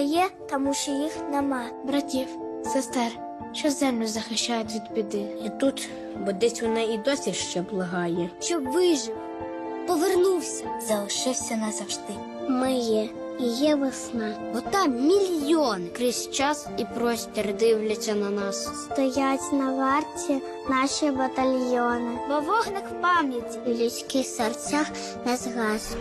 де є, тому що їх нема. братів, сестер, що землю захищають від біди. Я тут, бо десь вона і досі ще благає. Щоб вижив, повернувся, залишився назавжди. Ми є, і є весна. Бо там мільйон крізь час і простір дивляться на нас. Стоять на варті наші батальйони, бо вогник в пам'яті в людських серцях не згас.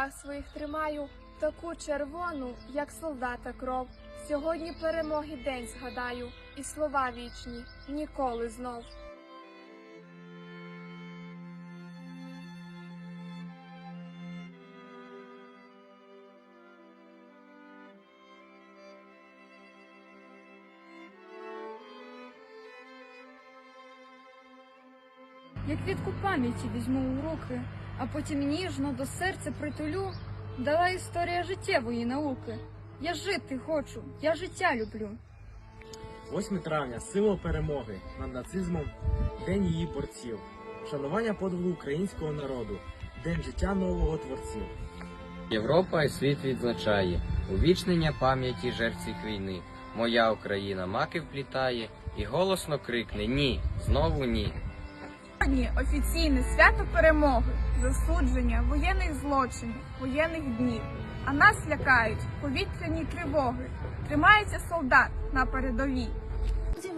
Руках своїх тримаю таку червону, як солдата кров. Сьогодні перемоги день згадаю, і слова вічні ніколи знов. Як квітку пам'яті візьму у руки, а потім ніжно до серця притулю, дала історія життєвої науки. Я жити хочу, я життя люблю. 8 травня символ перемоги над нацизмом, День її борців, шанування подвигу українського народу, День життя нового творців. Європа і світ відзначає увічнення пам'яті жертв цих війни. Моя Україна маки вплітає і голосно крикне Ні, знову ні. Сьогодні офіційне свято перемоги, засудження воєнних злочинів, воєнних днів. А нас лякають повітряні тривоги. Тримається солдат на передовій.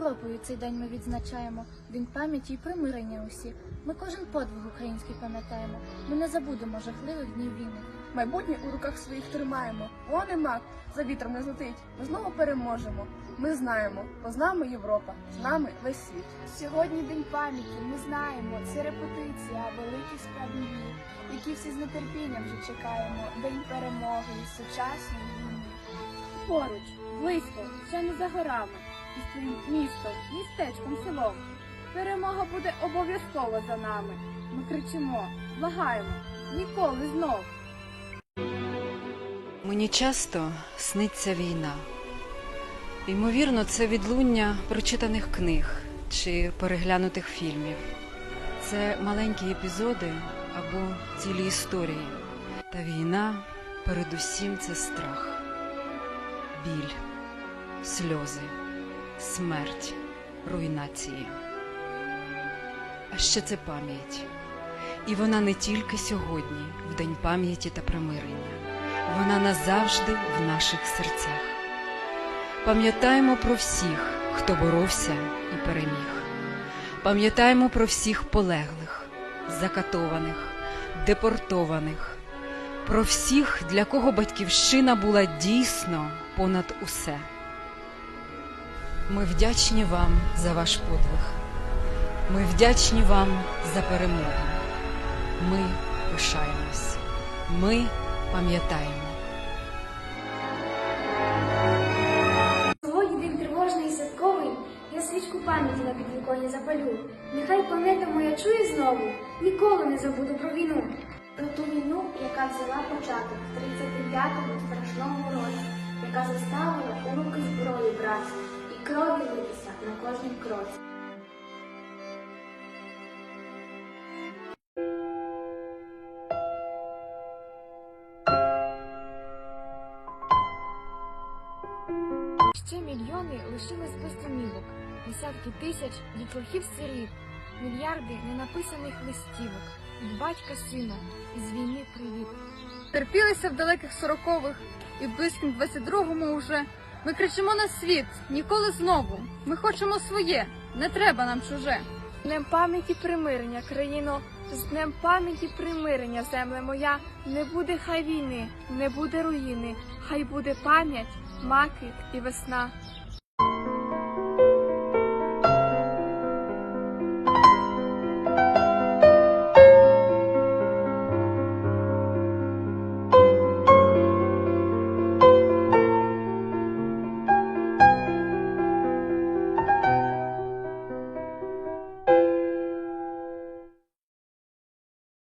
Європою цей день ми відзначаємо День пам'яті і примирення усіх. Ми кожен подвиг український пам'ятаємо. Ми не забудемо жахливих днів війни. Майбутнє у руках своїх тримаємо. Вони мак за вітром не злетить. Ми знову переможемо. Ми знаємо, бо з нами Європа, з нами весь світ. Сьогодні день пам'яті. Ми знаємо. Це репетиція, великий справедливі, які всі з нетерпінням вже чекаємо. День перемоги і сучасної війни. Поруч, близько, ще не за горами, із твоїм містом, містечком, селом. Перемога буде обов'язково за нами. Ми кричимо, благаємо, ніколи знов. Мені часто сниться війна. Ймовірно, це відлуння прочитаних книг чи переглянутих фільмів. Це маленькі епізоди або цілі історії. Та війна передусім це страх, біль, сльози, смерть, руйнації. А ще це пам'ять. І вона не тільки сьогодні, в День пам'яті та примирення вона назавжди в наших серцях. Пам'ятаємо про всіх, хто боровся і переміг. Пам'ятаємо про всіх полеглих, закатованих, депортованих, про всіх, для кого батьківщина була дійсно понад усе. Ми вдячні вам за ваш подвиг. Ми вдячні вам за перемогу. Ми пишаємось. Ми пам'ятаємо. Сьогодні день тривожний і святковий, я свічку пам'яті на підвіконні запалю. Нехай планета моя чує знову, ніколи не забуду про війну. Про ту війну, яка взяла початок в 39-му страшному році, яка заставила у руки зброї брати і крові литися на кожній кроці. Ще мільйони лишились без домівок, десятки тисяч дітлахів сиріт, мільярди ненаписаних листівок від батька сина із війни привіт. Терпілися в далеких сорокових і в близьким 22-му уже, Ми кричимо на світ, ніколи знову. Ми хочемо своє, не треба нам чуже. Днем пам'яті примирення, країно, з днем пам'яті примирення, земле моя, не буде хай війни, не буде руїни, хай буде пам'ять, маки і весна.